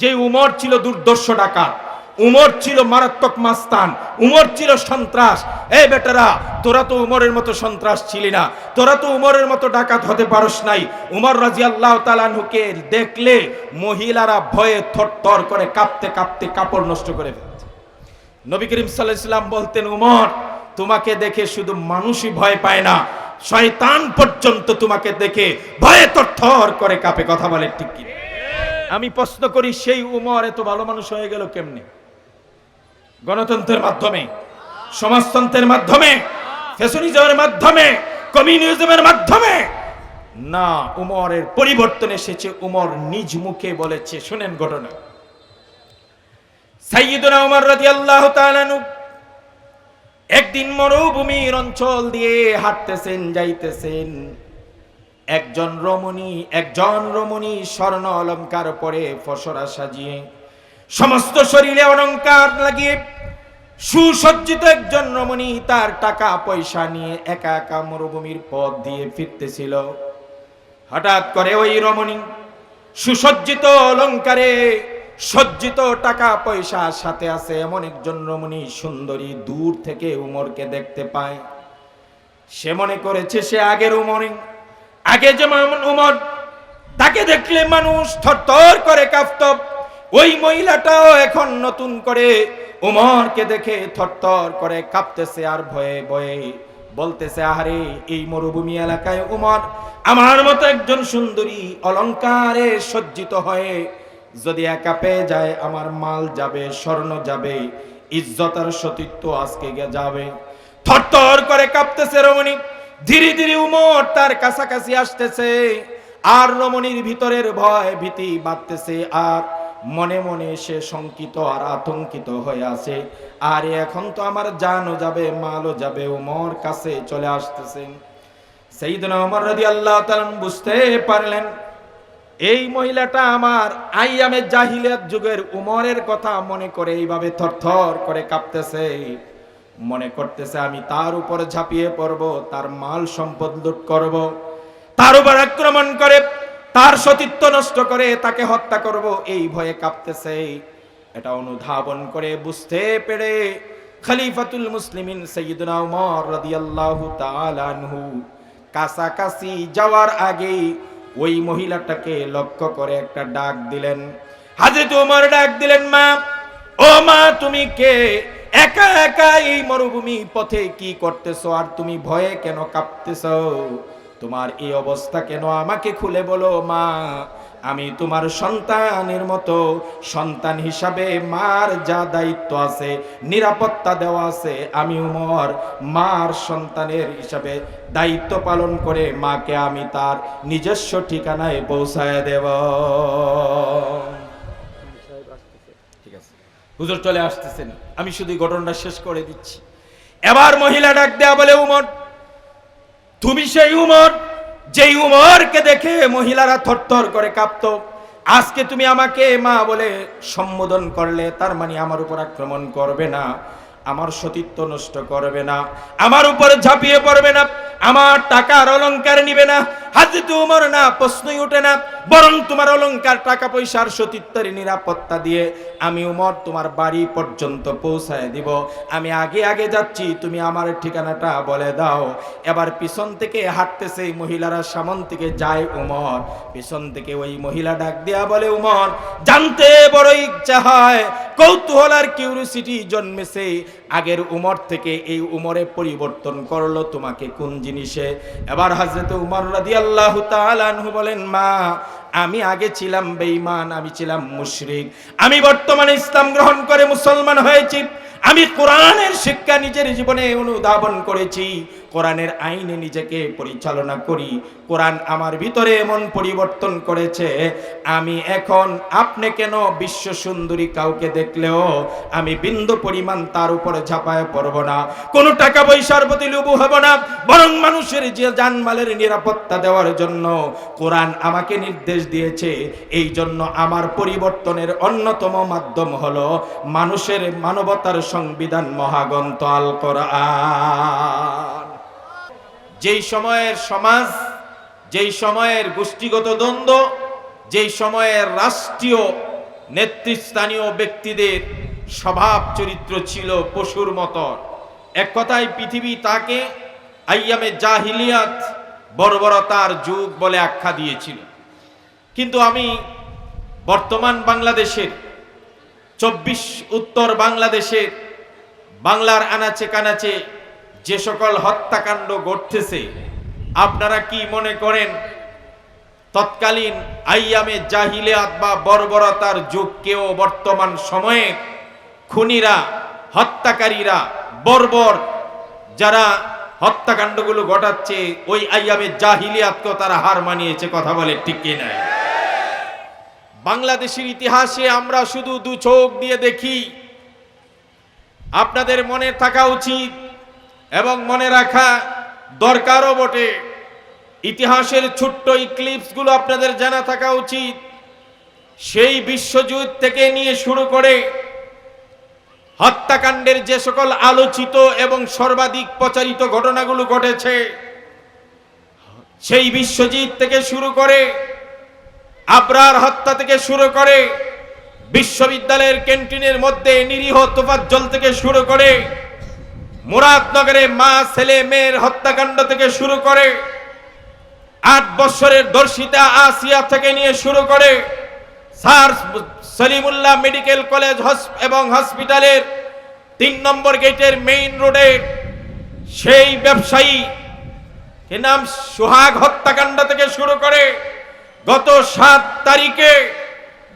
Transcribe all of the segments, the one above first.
যে উমর ছিল দুর্দর্শ ডাকাত, উমর ছিল মারাত্মক মাস্তান, উমর ছিল সন্ত্রাস। এই বেটারা, তোরা তো উমরের মতো সন্ত্রাস ছিলি না, তোরা তো উমরের মতো ডাকাত হতে পারস নাই। উমর রাজি আল্লাহ তালানহুকে দেখলে মহিলারা ভয়ে থরথর করে কাঁপতে কাঁপতে কাপড় নষ্ট করে ফেলছে। নবী করিম সাল্লাম বলতেন, উমর, তোমাকে দেখে শুধু মানুষই ভয় পায় না, শয়তান পর্যন্ত তোমাকে দেখে ভয়ে থরথর করে কাঁপে। কথা বলে ঠিক কি আমি প্রশ্ন করি, সেই উমর এত ভালো মানুষ হয়ে গেল কেমনে? গণতন্ত্রের মাধ্যমে, সমাজতন্ত্রের মাধ্যমে, ফ্যাশনিজমের মাধ্যমে, কমিউনিজমের মাধ্যমে? না, উমরের পরিবর্তন এসেছে, উমর নিজ মুখে বলেছে, শুনেন ঘটনা। সাইয়্যিদুনা উমর তাআলা আনহু একদিন মরুভূমির অঞ্চল দিয়ে হাঁটতেছেন, যাইতেছেন। একজন রমণী একজন রমণী স্বর্ণ অলঙ্কার পরে ফসরা সাজিয়ে সমস্ত শরীরে অলঙ্কার লাগিয়ে সুসজ্জিত একজন রমণী তার টাকা পয়সা নিয়ে একা একা মরুভূমির পথ দিয়ে ফিরতেছিল। হঠাৎ করে ওই রমণী সুসজ্জিত অলঙ্কারে সজ্জিত টাকা পয়সা সাথে আছে এমন একজন রমণী সুন্দরী দূর থেকে উমরকে দেখতে পায়। সে মনে করেছে সে আগের উমরে আগে যেমন উমর, তাকে দেখলে মানুষ থরথর করে কাঁপত। ওই মহিলাটাও এখন নতুন করে উমরকে দেখে থরথর করে কাঁপতেছে আর ভয়ে ভয়ে বলতেছে, আহারে, এই মরুভূমি এলাকায় উমর, আমার মতো একজন সুন্দরী অলংকারে সজ্জিত হয়ে যদি একা পেয়ে যায়, আমার মাল যাবে, স্বর্ণ যাবে ইজ্জত আর সতীত্ব আজকে যাবে। থরথর করে কাঁপতেছে রমণী। ধীরে ধীরে উমর তার কাছাকাছি আসতেছে। আর রমণীর ভিতরের ভয় ভীতি বাড়তেছে, আর মনে মনে সে শঙ্কিত আর আতঙ্কিত হয়ে আছে। আর এখন তো আমার জানও যাবে, মালও যাবে, উমর কাছে চলে আসতেছেন সেইদিন উমর রাদি আল্লাহ বুঝতে পারলেন, এই মহিলাটা আমার আইয়ামে জাহিলিয়াত যুগের উমরের কথা মনে করে এইভাবে থরথর করে কাঁপতেছে। মনে করতেছে, আমি তার উপর ঝাঁপিয়ে পড়ব, তার মাল সম্পদ লুট করব, তার উপর আক্রমণ করে, তার সতীত্ব নষ্ট করে তাকে হত্যা করব, এই ভয়ে কাঁপতেছে। এটা অনুধাবন করে বুঝতে পেরে খলিফাতুল মুসলিমিন সৈয়দনা উমর রাদিয়াল্লাহু তাআলা আনহু কাছাকাছি যাওয়ার আগেই ওই মহিলাটাকে লক্ষ্য করে একটা ডাক দিলেন। হাজরত উমর ডাক দিলেন, মা, ও মা, তুমি কে? একা একা এই মরুভূমি পথে কি করতেছো? আর তুমি ভয়ে কেন কাঁপতেছ? তোমার এই অবস্থা কেন আমাকে খুলে বলো, মা? আমি তোমার সন্তানের মতো। সন্তান হিসাবে মার যা দায়িত্ব আছে, নিরাপত্তা দেওয়া আছে, আমি উমর মার সন্তানের হিসাবে দায়িত্ব পালন করে মাকে আমি তার নিজস্ব ঠিকানায় পৌঁছায় দেব। ঠিক আছে। হুজুর চলে আসতেছেন। আমি শুধু ঘটনাটা শেষ করে দিচ্ছি। এবার মহিলা ডাক দেয়া বলে, উমর, তুমি সেই উমর, যেই উমরকে দেখে মহিলারা থরথর করে কাঁপত। আজকে তুমি আমাকে মা বলে সম্বোধন করলে, তার মানে আমার উপর আক্রমণ করবে না। আমার সতীত্ব নষ্ট করবে না, আমার উপরে ঝাঁপিয়ে পড়বে না, আমার টাকার অলংকার নিবে না হাজিত উমর না প্রশ্নই ওঠে না, বরং তোমার অলংকার টাকা পয়সার সতীত্বের নিরাপত্তা দিয়ে আমি উমর তোমার বাড়ি পর্যন্ত পৌঁছায় দিব। আমি আগে আগে যাচ্ছি, তুমি আমার ঠিকানাটা বলে দাও। এবার পিছন থেকে হাঁটতেছে এই মহিলারা, সামন থেকে যায় উমর। পিছন থেকে ওই মহিলা ডাক দেয়া বলে, উমর, জানতে বড় ইচ্ছা হয় কৌতূহল আর কিউরিসিটি জন্মেছে। আগের উমর থেকে এই উমরে পরিবর্তন করল তোমাকে কোন জিনিসে? এবার হাজরত উমর রাদিয়াল্লাহু তাআলা আনহু বলেন, মা, আমি আগে ছিলাম বেঈমান, আমি ছিলাম মুশরিক। আমি বর্তমানে ইসলাম গ্রহণ করে মুসলমান হয়েছি। আমি কোরআনের শিক্ষা নিজের জীবনে অনুধাবন করেছি। কোরআনের আইনে নিজেকে পরিচালনা করি। কোরআন আমার ভিতরে এমন পরিবর্তন করেছে, আমি এখন আপনি কেন বিশ্ব সুন্দরী কাউকে দেখলেও আমি বিন্দু পরিমাণ তার উপরে ঝাঁপায় পড়ব না। কোনো টাকা পয়সার প্রতি লুবু হব না, বরং মানুষের যে জানমালের নিরাপত্তা দেওয়ার জন্য কোরআন আমাকে নির্দেশ দিয়েছে। এই জন্য আমার পরিবর্তনের অন্যতম মাধ্যম হলো মানুষের মানবতার সংবিধান মহাগ্রন্থ আল কোরআন যেই সময়ের সমাজ, যেই সময়ের গোষ্ঠীগত দ্বন্দ্ব, যেই সময়ের রাষ্ট্রীয় নেতৃস্থানীয় ব্যক্তিদের স্বভাব চরিত্র ছিল পশুর মতো এক কথায় পৃথিবী তাকে আইয়ামে জাহিলিয়াত বর্বরতার যুগ বলে আখ্যা দিয়েছিল। কিন্তু আমি বর্তমান বাংলাদেশের চব্বিশ উত্তর বাংলাদেশের বাংলার আনাচে কানাচে যে সকল হত্যাকাণ্ড ঘটতেছে, আপনারা কি মনে করেন তৎকালীন আইয়ামে জাহিলিয়াত বা বর্বরতার যুগকেও বর্তমান সময়ে খুনিরা, হত্যাকারীরা বর্বর যারা হত্যাকাণ্ডগুলো ঘটাচ্ছে, ওই আইয়ামে জাহিলিয়াতকেও তারা হার মানিয়েছে, কথা বলে ঠিক কি নাই বাংলাদেশের ইতিহাসে আমরা শুধু দু চোখ দিয়ে দেখি। আপনাদের মনে থাকা উচিত এবং মনে রাখা দরকারও বটে। ইতিহাসের ছোট্ট এই ক্লিপসগুলো আপনাদের জানা থাকা উচিত। সেই বিশ্বযুদ্ধ থেকে নিয়ে শুরু করে হত্যাকাণ্ডের যে সকল আলোচিত এবং সর্বাধিক প্রচারিত ঘটনাগুলো ঘটেছে, সেই বিশ্বজিৎ থেকে শুরু করে আবরার হত্যা থেকে শুরু করে বিশ্ববিদ্যালয়ের ক্যান্টিনের মধ্যে নিরীহ তোফাজ্জল থেকে শুরু করে মুরাদনগরে মা, ছেলে, মেয়ের হত্যাকাণ্ড থেকে শুরু করে আট বছরের দর্শিতা আসিয়া থেকে নিয়ে শুরু করে স্যার সলিমুল্লাহ মেডিকেল কলেজ এবং হসপিটালের তিন নম্বর গেটের মেইন রোডে সেই ব্যবসায়ী নাম সোহাগ হত্যাকাণ্ড থেকে শুরু করে গত সাত তারিখে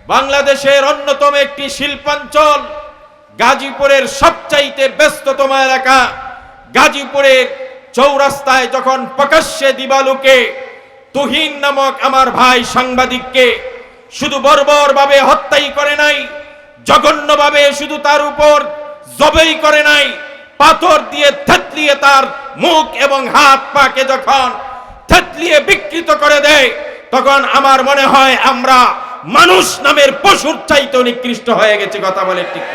বাংলাদেশের অন্যতম একটি শিল্পাঞ্চল গাজীপুরের সবচাইতে ব্যস্ততম এলাকা। গাজীপুরের চৌরাস্তায় যখন প্রকাশ্যে দিবালুকে তুহিন নামক আমার ভাই সাংবাদিককে শুধু বর্বর ভাবে হত্যাই করে নাই, জঘন্যভাবে শুধু তার উপর জবেই করে নাই, পাথর দিয়ে থেতলিয়ে তার মুখ এবং হাত পাকে যখন থেতলিয়ে বিকৃত করে দেয় তখন আমার মনে হয় আমরা মানুষ নামের পশুর চাইতে নিকৃষ্ট হয়ে গেছে, কথা বলে ঠিক।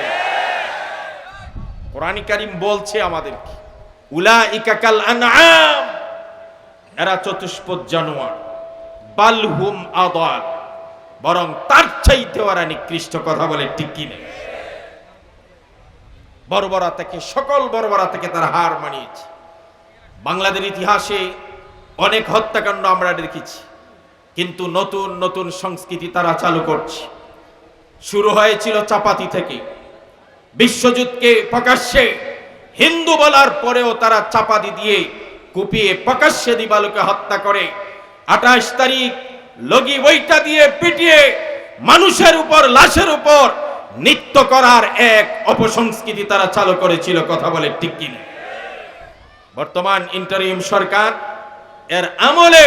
কোরআনী কারিম বলছে আমাদেরকে উলা ইকাকাল আনআম, এরা চতুষ্পদ জানোয়ার বালহুম আদাল বরং তার চাইতে ওরা নিকৃষ্ট, কথা বলে ঠিক কি নেই বর্বরা থেকে, সকল বর্বরা থেকে তারা হার মানিয়েছে। বাংলাদেশ ইতিহাসে অনেক হত্যাকাণ্ড আমরা দেখেছি। কিন্তু নতুন নতুন সংস্কৃতি তারা চালু করছে। শুরু হয়েছিল চাপাতি থেকে। বিশ্বযুদ্ধকে প্রকাশ্যে হিন্দু বলার পরেও তারা চাপাতি দিয়ে কুপিয়ে প্রকাশ্যে দিবালুকে হত্যা করে। আঠাশ তারিখ লগি বইটা দিয়ে পিটিয়ে মানুষের উপর, লাশের উপর নৃত্য করার এক অপসংস্কৃতি তারা চালু করেছিল, কথা বলে ঠিক কিনা। বর্তমান ইন্টারিম সরকার এর আমলে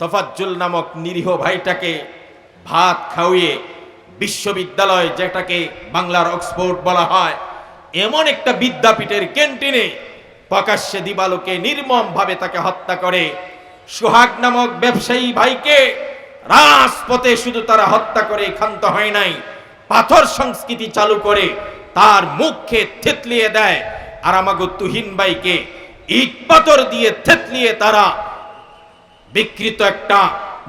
তফাজ্জুল নামক নিরীহ ভাইটাকে ভাত খাওয়িয়ে বিশ্ববিদ্যালয় যেটাকে বাংলার অক্সফোর্ড বলা হয়, এমন একটা বিদ্যাপীঠের ক্যান্টিনে প্রকাশ্যে দিবালোকে নির্মম ভাবে তাকে হত্যা করে। সোহাগ নামক ব্যবসায়ী ভাইকে রাজপথে শুধু তারা হত্যা করে ক্ষান্ত হয় নাই, পাথর সংস্কৃতি চালু করে তার মুখে থেতলিয়ে দেয়। আর আমাগো তুহিন ভাইকে ইট পাথর দিয়ে থেতলিয়ে তারা বিকৃত একটা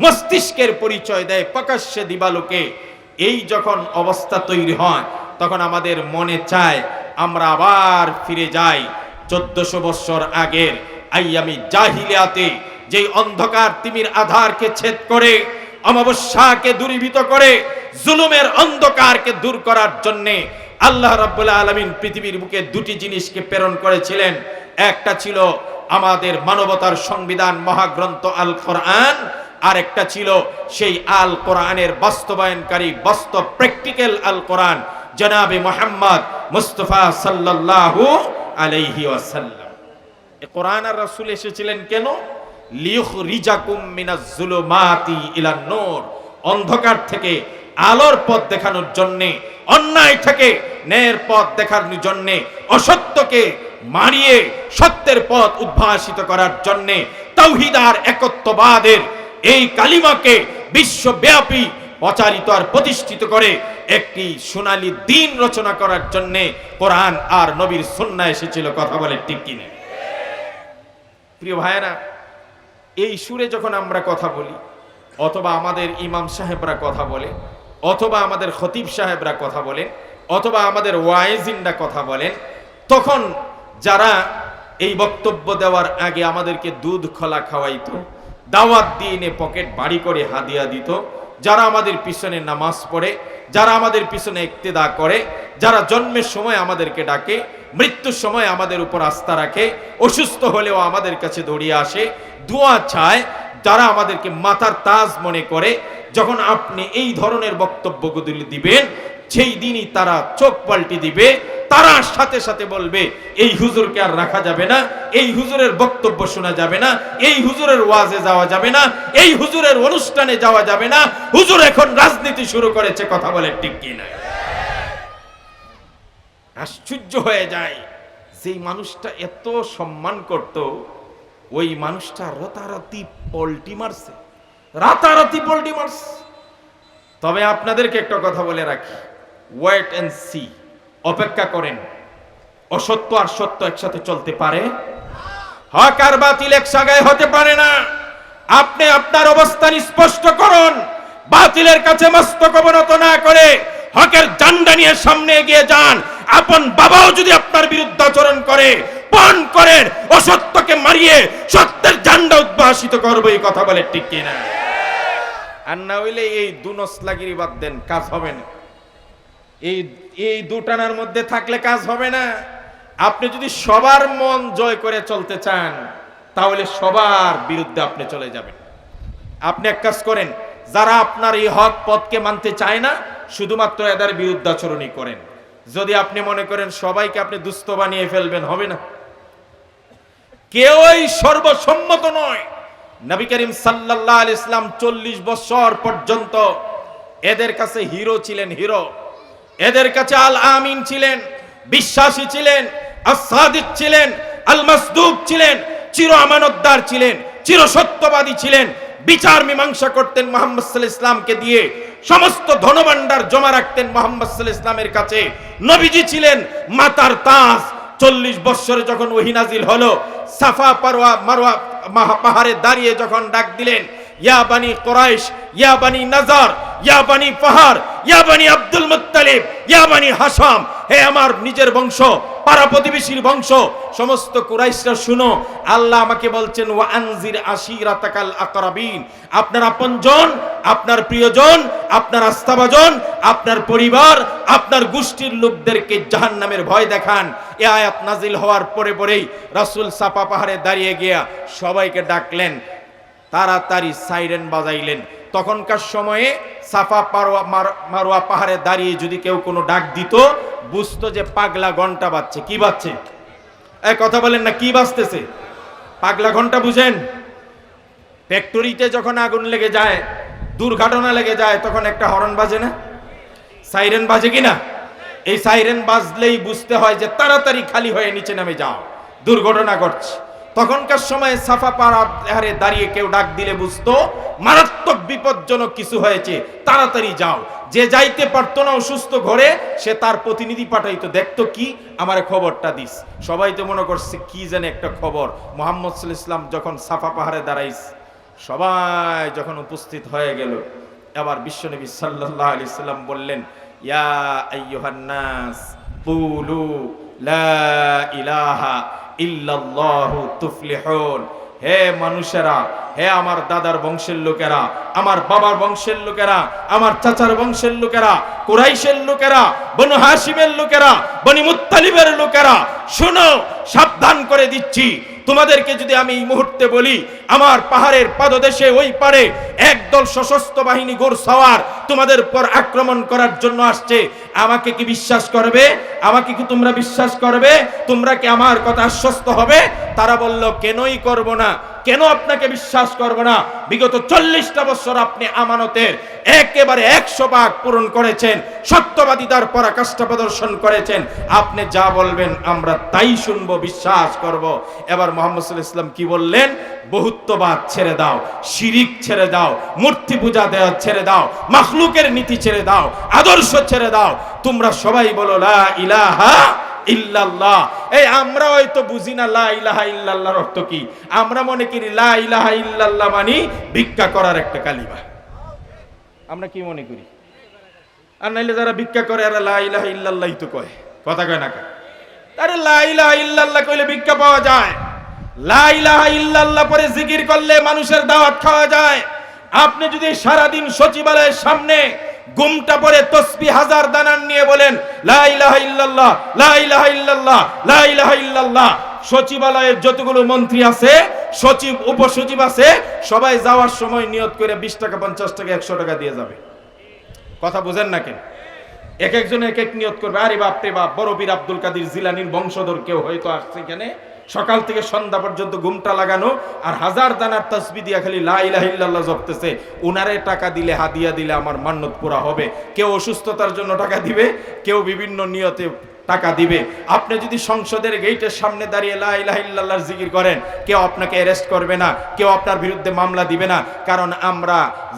মস্তিষ্কের পরিচয় দেয় প্রকাশ্যে দিবালোকে। এই যখন অবস্থা তৈরি হয়, তখন আমাদের মনে চায়, আমরা আবার ফিরে যাই। চোদ্দশো বৎসর আগের আইয়ামি জাহিলিয়াতে, যেই অন্ধকার তিমির আধারকে ছেদ করে, অমাবস্যাকে দূরীভূত করে, জুলুমের অন্ধকারকে দূর করার জন্যে আল্লাহ রাব্বুল আলামিন পৃথিবীর বুকে দুটি জিনিসকে প্রেরণ করেছিলেন। একটা ছিল আমাদের মানবতার সংবিধান মহাগ্রন্থ আল কোরআন আর একটা ছিল সেই আল কোরআনের বাস্তবায়নকারী বাস্তব প্র্যাকটিক্যাল আল কোরআন জনাবে মোহাম্মদ মুস্তফা সাল্লাল্লাহু আলাইহি ওয়াসাল্লাম। এ কোরআন আর রাসূল এসেছিলেন কেন? লিয়ুখরিজাকুম মিনাজ জুলুমাতি ইলান নূর, অন্ধকার থেকে আলোর পথ দেখানোর জন্যে, অন্যায় থেকে ন্যায়ের পথ দেখানোর জন্যে, অসত্যকে মারিয়ে সত্যের পথ উদ্ভাসিত করার জন্যে তৌহিদার একত্ববাদের এই কালিমাকে বিশ্বব্যাপী প্রচারিত আর প্রতিষ্ঠিত করে একটি সোনালী দিন রচনা করার জন্য কোরআন আর নবীর সন্না এসেছিল কথা বলে ঠিক কিনে। প্রিয় ভাইয়েরা, এই সুরে যখন আমরা কথা বলি, অথবা আমাদের ইমাম সাহেবরা কথা বলে, অথবা আমাদের খতিব সাহেবরা কথা বলেন, অথবা আমাদের ওয়াইজিনরা কথা বলেন, তখন যারা এই বক্তব্য দেওয়ার আগে আমাদেরকে দুধ খোলা খাওয়াইতো, দাওয়াত দিয়ে এনে পকেট বাড়ি করে হাদিয়া দিত, যারা আমাদের পিছনে নামাজ পড়ে, যারা আমাদের পিছনে ইক্তেদা করে, যারা জন্মের সময় আমাদেরকে ডাকে, মৃত্যুর সময় আমাদের উপর আস্থা রাখে, অসুস্থ হলেও আমাদের কাছে দৌড়িয়ে আসে, দোয়া চায়, যারা আমাদেরকে মাথার তাজ মনে করে, যখন আপনি এই ধরনের বক্তব্যগুলি দিবেন, সেই দিনই তারা চোখ পাল্টি দিবে তারা সাথে সাথে বলবে, এই হুজুরকে আর রাখা যাবে না, এই হুজুরের বক্তব্য শোনা যাবে না, এই হুজুরের ওয়াজে যাওয়া যাবে না, এই হুজুরের অনুষ্ঠানে যাওয়া যাবে না, হুজুর এখন রাজনীতি শুরু করেছে, কথা বলে ঠিক কি না? আশ্চর্য হয়ে যায়, যেই মানুষটা এত সম্মান করত, ওই মানুষটা রাতারাতি পল্টি মারছে, রাতারাতি পল্টি মারছে। তবে আপনাদেরকে একটা কথা বলে রাখি ওয়েট অ্যান্ড সি অপেক্ষা করেন। অসত্য আর সত্য একসাথে চলতে পারে? হক আর বাতিল এক জায়গায় হতে পারে না। আপনি আপনার অবস্থান স্পষ্ট করুন। বাতিলের কাছে মস্তক অবনত না করে হকের জান্ডা নিয়ে সামনে এগিয়ে যান। আপন বাবাও যদি আপনার বিরুদ্ধে আচরণ করে, পান করেন, অসত্যকে মারিয়ে সত্যের জান্ডা উদ্ভাসিত করব, এই কথা বলে ঠিক কিনা? আর না হইলে এই দুনসলাগিরি বাদ দেন, কাজ হবে না। এই এই দুটানার মধ্যে থাকলে কাজ হবে না। আপনি যদি সবার মন জয় করে চলতে চান, তাহলে সবার বিরুদ্ধে আপনি চলে যাবেন। আপনি এক কাজ করেন, যারা আপনার এই হক পথকে মানতে চায় না, শুধুমাত্র এদের বিরুদ্ধাচরণই করেন। যদি আপনি মনে করেন সবাইকে আপনি দুস্থ বানিয়ে ফেলবেন, হবে না। কেউই সর্বসম্মত নয়। নবী করিম আলাইহি ইসলাম চল্লিশ বছর পর্যন্ত এদের কাছে হিরো ছিলেন হিরো। এদের কাছে আল আমিন ছিলেন, বিশ্বাসী ছিলেন, আসাদিক ছিলেন আল মাসদুক ছিলেন, চির আমানতদার ছিলেন, চির সত্যবাদী ছিলেন। বিচার মীমাংসা করতেন মোহাম্মদ ইসলামকে দিয়ে, সমস্ত ধনভাণ্ডার জমা রাখতেন মোহাম্মদ ইসলামের কাছে। নবীজি ছিলেন মাতার তাজ চল্লিশ বৎসরে যখন ওহিনাজিল হলো, সাফা পারোয়া মারোয়া পাহাড়ে দাঁড়িয়ে যখন ডাক দিলেন ইয়া বানি কোরাইশ, ইয়া বানি নাজার, ইয়া বানি পাহাড় ইয়া বানি আব্দুল মুত্তালিব, ইয়া বানি হাসাম। হে আমার নিজের বংশ, পাড়া প্রতিবেশীর বংশ, সমস্ত কুরাইশরা শুনো, আল্লাহ আমাকে বলছেন, ওয়া আনজির আশিরাতাকাল আকরাবিন। আপনার আপনজন, আপনার প্রিয়জন, আপনার আস্থাভাজন, আপনার পরিবার, আপনার গোষ্ঠীর লোকদেরকে জাহান্নামের ভয় দেখান। এ আয়াত নাজিল হওয়ার পরে পরেই রাসূল সাপা পাহাড়ে দাঁড়িয়ে গিয়া সবাইকে ডাকলেন তাড়াতাড়ি সাইরেন বাজাইলেন। তখনকার সময়ে সাফা পারোয়া মার- মারোয়া পাহাড়ে দাঁড়িয়ে যদি কেউ কোনো ডাক দিত, বুঝতো যে পাগলা ঘণ্টা বাজছে। কি বাজছে? এ, কথা বলেন না, কি বাজতেছে? পাগলা ঘণ্টা বুঝেন? ফ্যাক্টরিতে যখন আগুন লেগে যায়, দুর্ঘটনা লেগে যায়, তখন একটা হরন বাজে না? সাইরেন বাজে কিনা এই সাইরেন বাজলেই বুঝতে হয় যে তাড়াতাড়ি খালি হয়ে নিচে নামে যাও। দুর্ঘটনা ঘটছে। তখনকার সময় সাফা পাহাড়ে দাঁড়িয়ে কেউ ডাক দিলে বুঝতো, মারাত্মক বিপজ্জনক কিছু হয়েছে, তাড়াতাড়ি যাও। যে যাইতে পারতো না অসুস্থ ঘরে, সে তার প্রতিনিধি পাঠাইতো, দেখতো কি? আমার খবরটা দিস। সবাই তো মনে করছে, কি জানে একটা খবর? মোহাম্মদ ইসলাম যখন সাফা পাহাড়ে দাঁড়াইস, সবাই যখন উপস্থিত হয়ে গেল, এবার বিশ্বনবী সাল্লাল্লাহু আলাইহি সাল্লাম বললেন, ইয়া আইয়ুহান নাস, কুলু লা ইলাহা হে মানুষেরা, হে আমার দাদার বংশের লোকেরা, আমার বাবার বংশের লোকেরা, আমার চাচার বংশের লোকেরা, কুরাইশের লোকেরা, বনু হাসিমের লোকেরা, বনি মুত্তালিবের লোকেরা, শোনো, সাবধান করে দিচ্ছি। তোমাদেরকে যদি আমি এই মুহূর্তে বলি, আমার পাহাড়ের পাদদেশে ওই পারে একদল সশস্ত্র বাহিনী গোর সওয়ার তোমাদের উপর আক্রমণ করার জন্য আসছে। আমাকে কি বিশ্বাস করবে? আমাকে কি তোমরা বিশ্বাস করবে? তোমরা কি আমার কথা আশ্বস্ত হবে? তারা বলল, কেনই করব না? কেন আপনাকে বিশ্বাস করব না? বিগত চল্লিশটা বছর আপনি আমানতের একেবারে একশো ভাগ পূরণ করেছেন। সত্যবাদিতার পরাকাষ্ঠা প্রদর্শন করেছেন। আপনি যা বলবেন, আমরা তাই শুনব, বিশ্বাস করব। এবার মোহাম্মদ ইসলাম কি বললেন? বহুত্ববাদ ছেড়ে দাও, শিরিক ছেড়ে দাও, মূর্তি পূজা দেওয়া ছেড়ে দাও মাখলুকের নীতি ছেড়ে দাও, আদর্শ ছেড়ে দাও। তোমরা সবাই বলো, লা ইলাহা ইল্লাল্লাহ। এই, আমরা হয়তো বুঝি না, লা ইলাহা ইল্লাল্লাহর অর্থ কি? আমরা মনে করি, লা ইলাহা ইল্লাল্লাহ মানে ভিক্ষা করার একটা কালিমা। আমরা কি মনে করি? আর নাইলে যারা ভিক্ষা করে লা ইলাহা ইল্লাল্লাহ তো কয়। কথা কয় না আরে, লা ইলাহা ইল্লাল্লাহ কইলে ভিক্ষা পাওয়া যায়। লা ইলাহা ইল্লাল্লাহ পরে জিকির করলে মানুষের দাওয়াত খাওয়া যায়। আপনি যদি সারাদিন সচিবালয়ের সামনে গুমটা পরে তসবি হাজার দানান নিয়ে বলেন সচিবালয়ের যতগুলো মন্ত্রী আছে, সচিব, উপসচিব আছে, সবাই যাওয়ার সময় নিয়ত করে বিশ টাকা, পঞ্চাশ টাকা, একশো টাকা দিয়ে যাবে। কথা বুঝেন না কেন? এক একজন এক এক নিয়ত করবে, আরে বাপ, বড় বীর আব্দুল কাদির জিলানির বংশধর কেউ হয়তো আসছে এখানে। সকাল থেকে সন্ধ্যা পর্যন্ত ঘুমটা লাগানো আর হাজার দানার তসবি দিয়া খালি লাইলাহিল্লাহ জপতেছে। উনারে টাকা দিলে, হাদিয়া দিলে আমার মান্যত পুরা হবে। কেউ অসুস্থতার জন্য টাকা দিবে, কেউ বিভিন্ন নিয়তে টাকা দিবে। আপনি যদি সংসদের গেটের সামনে দাঁড়িয়ে লা ইলাহা ইল্লাল্লাহর জিকির করেন, কেউ আপনাকে অ্যারেস্ট করবে না, কেউ আপনার বিরুদ্ধে মামলা দিবে না। কারণ আমরা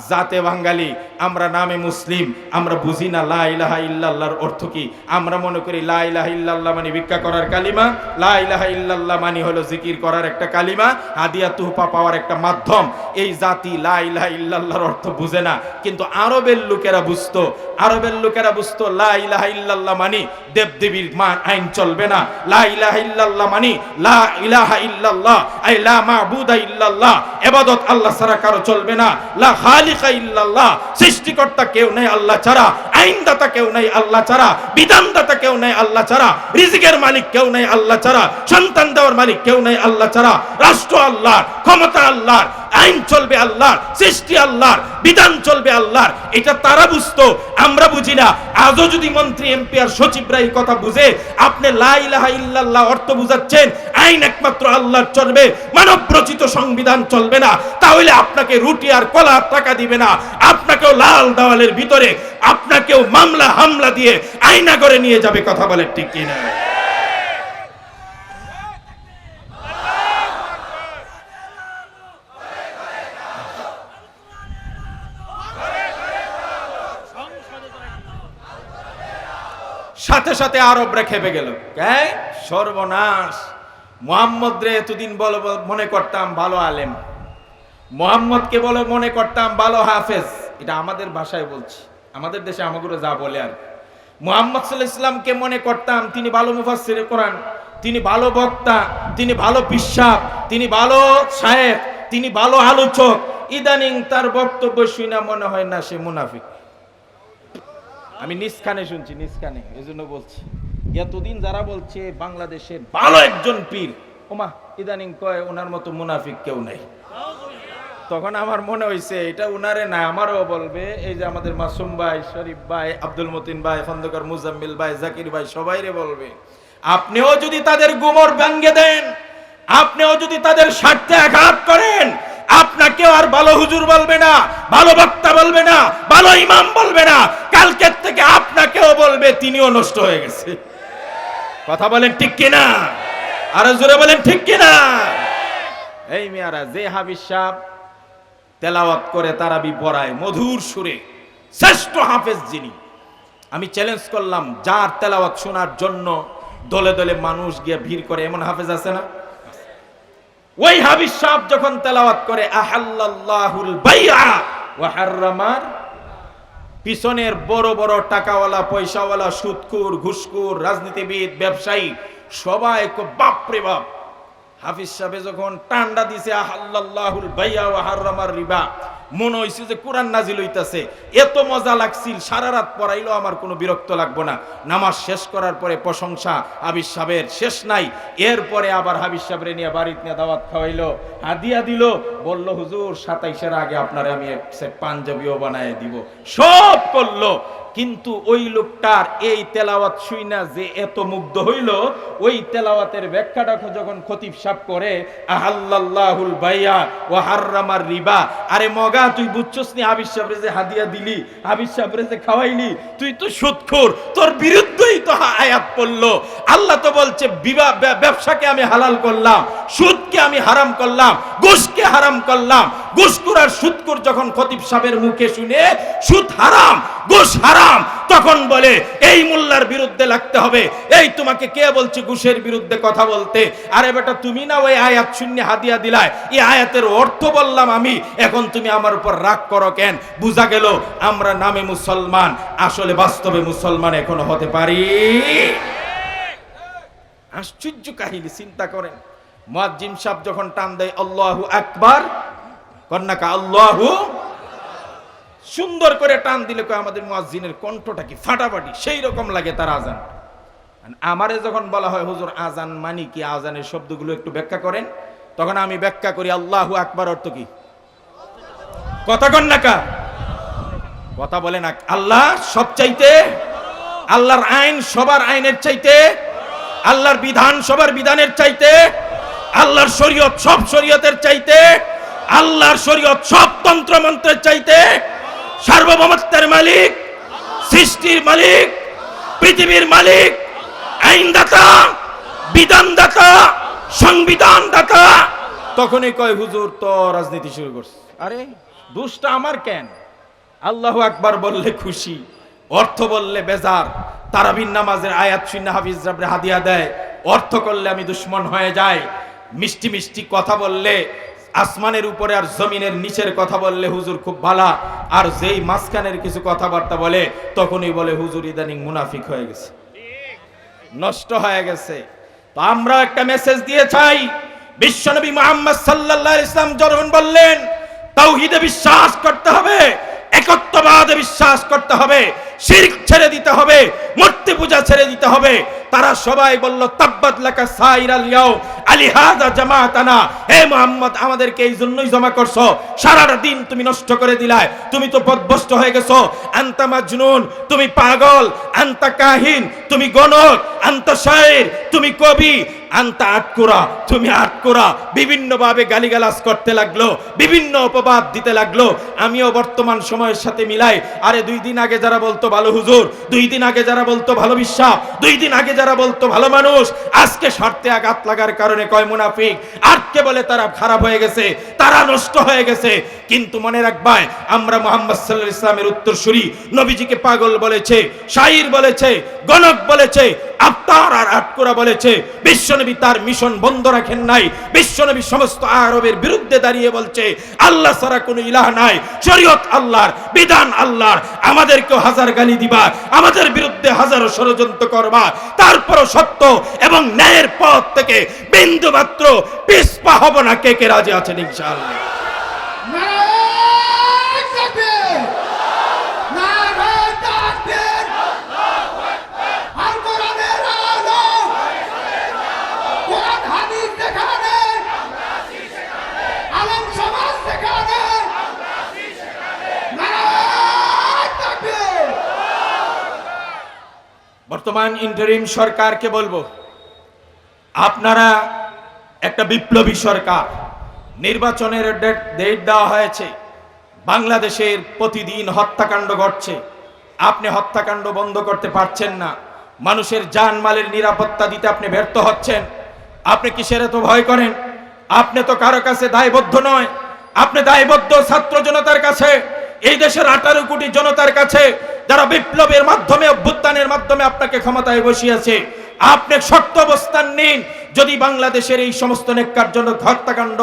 জাতে বাঙালি, আমরা নামে মুসলিম, আমরা বুঝি না লা ইলাহা ইল্লাল্লাহর অর্থ কি। আমরা মনে করি লা ইলাহা ইল্লাল্লাহ মানে ভিক্ষা করার কালিমা, লা ইলাহা ইল্লাল্লাহ মানে হলো জিকির করার একটা কালিমা, হাদিয়া তুহফা পাওয়ার একটা মাধ্যম। এই জাতি লা ইলাহা ইল্লাল্লাহর অর্থ বুঝে না। কিন্তু আরবের লোকেরা বুঝতো, আরবের লোকেরা বুঝতো লা ইলাহা ইল্লাল্লাহ মানে দেবদেবীর মান আইন চলবে না। লা ইলাহা ইল্লাল্লাহ মানে লা ইলাহা ইল্লাল্লাহ, আই লা মাবুদা ইল্লাল্লাহ ইবাদত আল্লাহ ছাড়া কারও চলবে না। লা খালিকা ইল্লাল্লাহ, সৃষ্টিকর্তা কেউ নেই আল্লাহ ছাড়া, আইনদাতা কেউ নেই আল্লাহ ছাড়া, বিধানদাতা কেউ নেই আল্লাহ ছাড়া, রিজিকের মালিক কেউ নেই আল্লাহ ছাড়া, সন্তান দেওয়ার মালিক কেউ নেই আল্লাহ ছাড়া। রাষ্ট্র আল্লাহর, ক্ষমতা আল্লাহর আইন চলবে আল্লাহর, সৃষ্টি আল্লাহর, বিধান চলবে আল্লাহর, এটা তারা বুঝতো, আমরা বুঝি না। আজও যদি মন্ত্রী, এমপি আর সচিবরা এই কথা বুঝে, আপনি লা ইলাহা ইল্লাল্লাহ অর্থ বুঝাচ্ছেন, আইন একমাত্র আল্লাহর চলবে মানব রচিত সংবিধান চলবে না, তাহলে আপনাকে রুটি আর কলা টাকা দিবে না। আপনাকেও লাল দেওয়ালের ভিতরে, আপনাকেও মামলা হামলা দিয়ে আইনা করে নিয়ে যাবে, কথা বলে ঠিক কিনা? সাথে সাথে আরবরা খেপে গেল। কে সর্বনাশ। মোহাম্মদ রে এতদিন বলো মনে করতাম ভালো আলেম। মোহাম্মদকে বলে মনে করতাম ভালো হাফেজ। এটা আমাদের ভাষায় বলছি। আমাদের দেশে আমাগুলো যা বলে আর মোহাম্মদ সাল্লাহ ইসলামকে মনে করতাম তিনি ভালো মুফাসসির কোরআন, তিনি ভালো বক্তা, তিনি ভালো বিশ্বাস তিনি ভালো সাহেব তিনি ভালো আলোচক। ইদানিং তার বক্তব্য শুনে মনে হয় না সে মুনাফিক। আমি নিষ্কানে শুনছি নিষ্কানে এই জন্য বলছি। এতদিন যারা বলছে বাংলাদেশের ভালো একজন পীর, ওমা, ইদানিং কয় ওনার মতো মুনাফিক কেউ নেই। তখন আমার মনে হয়েছে এটা উনারে না, আমারও বলবে, এই যে আমাদের মাসুম ভাই, শরীফ ভাই, আব্দুল মতিন ভাই, খন্দকার মুজাম্মিল ভাই, জাকির ভাই, সবাইরে বলবে, আপনিও যদি তাদের গুমর ভাঙ্গে দেন, আপনিও যদি তাদের স্বার্থে আঘাত করেন আপনাকেও আর ভালো হুজুর বলবে না, ভালো বক্তা বলবে না, ভালো ইমাম বলবে না। কালকের থেকে আপনাকেও বলবে, তিনিও নষ্ট হয়ে গেছে। কথা বলেন ঠিক কিনা? আরও জোরে বলেন ঠিক কিনা? এই মিয়ারা, যে হাবিজ সাহ তেলাওয়াত করে তারাবি পড়ায়, মধুর সুরে, শ্রেষ্ঠ হাফেজ যিনি, আমি চ্যালেঞ্জ করলাম, যার তেলাওয়াত শোনার জন্য দলে দলে মানুষ গিয়ে ভিড় করে, এমন হাফেজ আছে না? ওই হাবিস সাহেব যখন তেলাওয়াত করে আহাল্লাহুল বাইআ ওয়া হাররামার পিছনের বড় বড় টাকাওয়ালা, পয়সাওয়ালা সুদকুর ঘুষকুর রাজনীতিবিদ, ব্যবসায়ী, সবাই বাপরে বাপ। হাফিজ সাহেব যখন টান্ডা দিছে আহাল্লাহুল বাইয়া ওয়া হাররামার রিবা মনে হইছে যে কোরআন নাজিল হইতাছে। এত মজা লাগছিল, সারা রাত পড়াইলো, আমার কোনো বিরক্ত লাগবো না। নামাজ শেষ করার পরে প্রশংসা, হাবিজ সাহেবের শেষ নাই। এরপরে আবার হাবিজ সাহেবরে নিয়ে বাড়িতে নিয়ে দাওয়াত খাওয়াইলো, হাদিয়া দিল, বলল, হুজুর, সাতাইশের আগে আপনারে আমি পাঞ্জাবিও বানায় দিব। সব করল। কিন্তু ওই লোকটার এই তেলাওয়াত শুই না যে এত মুগ্ধ হইল, ওই তেলাওয়াতের ব্যাখ্যাটা যখন খতিব সাপ করে আহাল্লাহুল বাইয়া ও হাররামার রিবা। আরে মগা তুই বুঝছস নি? হাবিজ সাহেবরে যে হাদিয়া দিলি হাবিজ সাহেবরে যে খাওয়াইলি, তুই তো সুৎখোর তোর বিরুদ্ধেই তো আয়াত পড়ল। আল্লাহ তো বলছে বিবাহ ব্যবসাকে আমি হালাল করলাম, সুদকে আমি হারাম করলাম, ঘুষকে হারাম করলাম ঘুষখোর আর যখন খতিব সাহেবের মুখে শুনে সুদ হারাম ঘুষ হারাম, তখন বলে, এই মোল্লার বিরুদ্ধে লাগতে হবে। এই তোমাকে কে বলছে ঘুষের বিরুদ্ধে কথা বলতে? আরে বেটা, তুমি না ওই আয়াত শূন্য হাদিয়া দিলায়। এই আয়াতের অর্থ বললাম আমি। এখন তুমি আমার উপর রাগ করো কেন? বুঝা গেল, আমরা নামে মুসলমান। আসলে বাস্তবে মুসলমান এখনও হতে পারি। আশ্চর্য কাহিনী, চিন্তা করেন। মুয়াজ্জিম সাহেব যখন টান দেয়, আল্লাহু আকবার আল্লাহু। সুন্দর করে টান দিলে আমাদের মুয়াজ্জিনের কণ্ঠটা কি ফাটাফাটি? সেই রকম লাগে তার আজান আমারে যখন বলা হয়, হুজুর আজান মানি কি? আজানের শব্দগুলো একটু ব্যাখ্যা করেন। তখন আমি ব্যাখ্যা করি, আল্লাহ আকবার অর্থ কি? কথা কন নাকা কথা বলে না। আল্লাহ সব চাইতে আল্লাহর আইন সবার আইনের চাইতে, আল্লাহর বিধান সবার বিধানের চাইতে, আল্লাহর শরীয়ত সব শরীয়তের চাইতে আল্লাহর শরীয়ত সব তন্ত্র মন্ত্রের চাইতে সার্বভৌমত্বের মালিক, সৃষ্টির মালিক, পৃথিবীর মালিক, আইনদাতা, বিধানদাতা, সংবিধানদাতা। তখনই কয়, হুজুর, তো রাজনীতি শুরু করছে। আরে, দুষ্টা আমার কেন? আল্লাহ আকবার বললে খুশি, অর্থ বললে বেজার। তারাবিন নামাজের আয়াত শূন্য হাফিজ হাদিয়া দেয়, অর্থ করলে আমি দুশ্মন হয়ে যাই। মিষ্টি মিষ্টি কথা বললে আসমানের উপরে আর জমিনের নিচের কথা বললে হুজুর খুব ভালা। আর যেই মাঝখানের কিছু কথাবার্তা বলে, তখনই বলে হুজুর ইদানিং মুনাফিক হয়ে গেছে। নষ্ট হয়ে গেছে। তো আমরা একটা মেসেজ দিয়ে চাই। বিশ্বনবী মোহাম্মদ সাল্লাল্লাহু ইসলাম যখন বললেন, তাওহীদে বিশ্বাস করতে হবে, একত্ববাদে বিশ্বাস করতে হবে, শিরক ছেড়ে দিতে হবে, মূর্তি পূজা ছেড়ে দিতে হবে। তারা সবাই বলল, তাব্বাত লাকা সাইরাল ইয়াও আলি হাযা জামাতানা। হে মোহাম্মদ, আমাদেরকে এই জন্যই জমা করছ। সারাটা দিন তুমি নষ্ট করে দিলায় তুমি তো পদভস্ত হয়ে গেছো। আন্তা মাজনুন, তুমি পাগল। আন্তা কাহিন, তুমি গণক। আন্তা শায়ের তুমি কবি। আন্তা আটকুরা, তুমি আটকুরা। বিভিন্ন ভাবে গালিগালাজ করতে লাগল, বিভিন্ন অপবাদ দিতে লাগল। আমিও বর্তমান সময়ের সাথে মিলাই, আরে দুই দিন আগে যারা বলতো ভালো হুজুর, দুই দিন আগে যারা বলতো ভালো বিশ্বাস, দুই দিন আগে যারা বলতো ভালো মানুষ, আজকে স্বার্থে আঘাত লাগার কারণে কয় মুনাফিক? আটকে বলে তারা খারাপ হয়ে গেছে, তারা নষ্ট হয়ে গেছে। কিন্তু মনে রাখবায় আমরা মোহাম্মদ সাল্লাল্লাহু ইসলামের উত্তরসূরি। নবীজিকে পাগল বলেছে, শাইর বলেছে, গণক বলেছে, আফতার আর আটকুরা বলেছে। বিশ্বনবী তার মিশন বন্ধ রাখেন নাই। বিশ্বনবী সমস্ত আরবের বিরুদ্ধে দাঁড়িয়ে বলছে, আল্লাহ ছাড়া কোনো ইলাহ নাই। শরীয়ত আল্লাহর, বিধান আল্লাহর। আমাদেরকেও হাজার গালি দিবা, আমাদের বিরুদ্ধে হাজারো ষড়যন্ত্র করবা। তারপরও সত্য এবং ন্যায়ের পথ থেকে বিন্দু মাত্র পিসপা হব না। কে কে রাজি আছেন ইনশাআল্লাহ নারায়ণ তাকবীর! নারায়ণ তাকবীর! আর কোরআনের আলো! কোরআন হাদিস যেখানে, আলেম সমাজ যেখানে, নারায়ণ তাকবীর! বর্তমান ইন্টারিম সরকারকে বলব, আপনারা একটা বিপ্লবী সরকার, নির্বাচনের ডেট ডেট দেওয়া হয়েছে, বাংলাদেশের প্রতিদিন হত্যাকাণ্ড ঘটছে, আপনি হত্যাকাণ্ড বন্ধ করতে পারছেন না, মানুষের জানমালের নিরাপত্তা দিতে আপনি ব্যর্থ হচ্ছেন, আপনি কিসের এত ভয় করেন? আপনি তো কারও কাছে দায়বদ্ধ নয়, আপনি দায়বদ্ধ ছাত্র জনতার কাছে, এই দেশের আঠারো কোটি জনতার কাছে যারা বিপ্লবের মাধ্যমে, অভ্যুত্থানের মাধ্যমে আপনাকে ক্ষমতায় বসিয়েছে, আপনি শক্ত অবস্থান নিন। যদি বাংলাদেশের এই সমস্ত নেককারজনক হত্যাকাণ্ড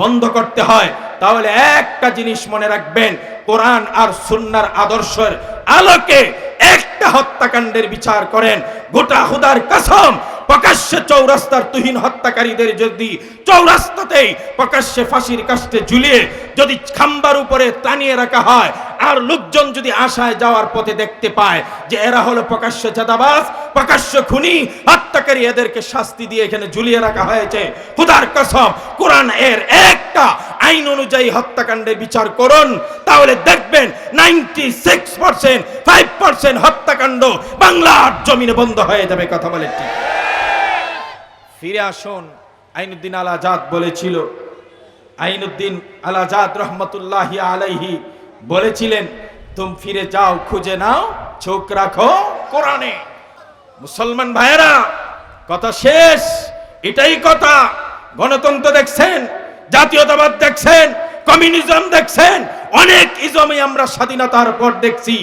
বন্ধ করতে হয়, তাহলে একটা জিনিস মনে রাখবেন, কোরআন আর সুন্নার আদর্শের আলোকে একটা হত্যাকাণ্ডের বিচার করেন। গোটা হুদার কসম প্রকাশ্যে চৌরাস্তার তুহিন হত্যাকারীদের যদি চৌরাস্তাতেই প্রকাশ্যে ফাঁসির কাস্টে ঝুলিয়ে যদি খাম্বার উপরে টানিয়ে রাখা হয়, আর লোকজন যদি আশায় যাওয়ার পথে দেখতে পায় যে এরা হলো প্রকাশ্য চাঁদাবাজ, প্রকাশ্য খুনি, হত্যাকারী, এদেরকে শাস্তি দিয়ে এখানে ঝুলিয়ে রাখা হয়েছে। খুদার কসম, কোরআন এর একটা আইন অনুযায়ী হত্যাকাণ্ডের বিচার করুন, তাহলে দেখবেন ninety six percent five percent হত্যাকাণ্ড বাংলার জমিনে বন্ধ হয়ে যাবে, কথা বলে ঠিক। ফিরে আসুন। আইনুদ্দিন আল আজাদ বলেছিল। আইনুদ্দিন আল আজাদ রহমতুল্লাহ আলাইহি বলেছিলেন, তুম ফিরে যাও, খুঁজে নাও, চোখ রাখো কোরআনে। মুসলমান ভাইয়েরা, কথা শেষ। এটাই কথা। গণতন্ত্র দেখছেন, জাতীয়তাবাদ দেখছেন, কমিউনিজম দেখছেন, অনেক ইজমে আমরা স্বাধীনতার পর দেখছি।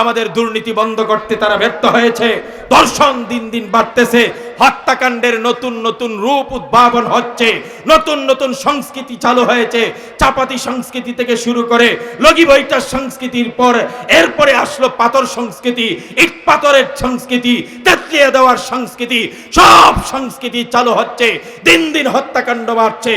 আমাদের দুর্নীতি বন্ধ করতে তারা ব্যর্থ হয়েছে, দর্শন দিন দিন বাড়তেছে হত্যাকাণ্ডের নতুন নতুন রূপ উদ্ভাবন হচ্ছে, নতুন নতুন সংস্কৃতি চালু হয়েছে। চাপাতি সংস্কৃতি থেকে শুরু করে লগি বইটার সংস্কৃতির পর এরপরে আসলো পাথর সংস্কৃতি, ইট পাথরের সংস্কৃতি, তেতলিয়ে দেওয়ার সংস্কৃতি, সব সংস্কৃতি চালু হচ্ছে, দিন দিন হত্যাকাণ্ড বাড়ছে।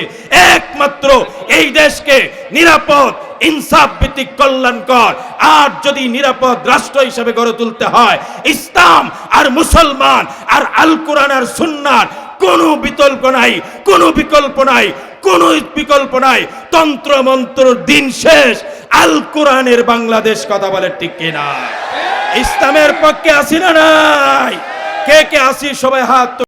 একমাত্র এই দেশকে নিরাপদ, ইনসাফ ভিত্তিক কল্যাণকর, আর যদি নিরাপদ রাষ্ট্র হিসেবে গড়ে তুলতে হয়, ইসলাম আর মুসলমান আর আল কোরআন আর সুন্নার কোনো বিকল্প নাই, কোনো বিকল্প নাই, কোন বিকল্প নাই। তন্ত্র মন্ত্র দিন শেষ, আল কোরআনের বাংলাদেশ কথা বলে ঠিক কিনা? ইসলামের পক্ষে আসি না নাই? কে কে আসি? সবাই হাত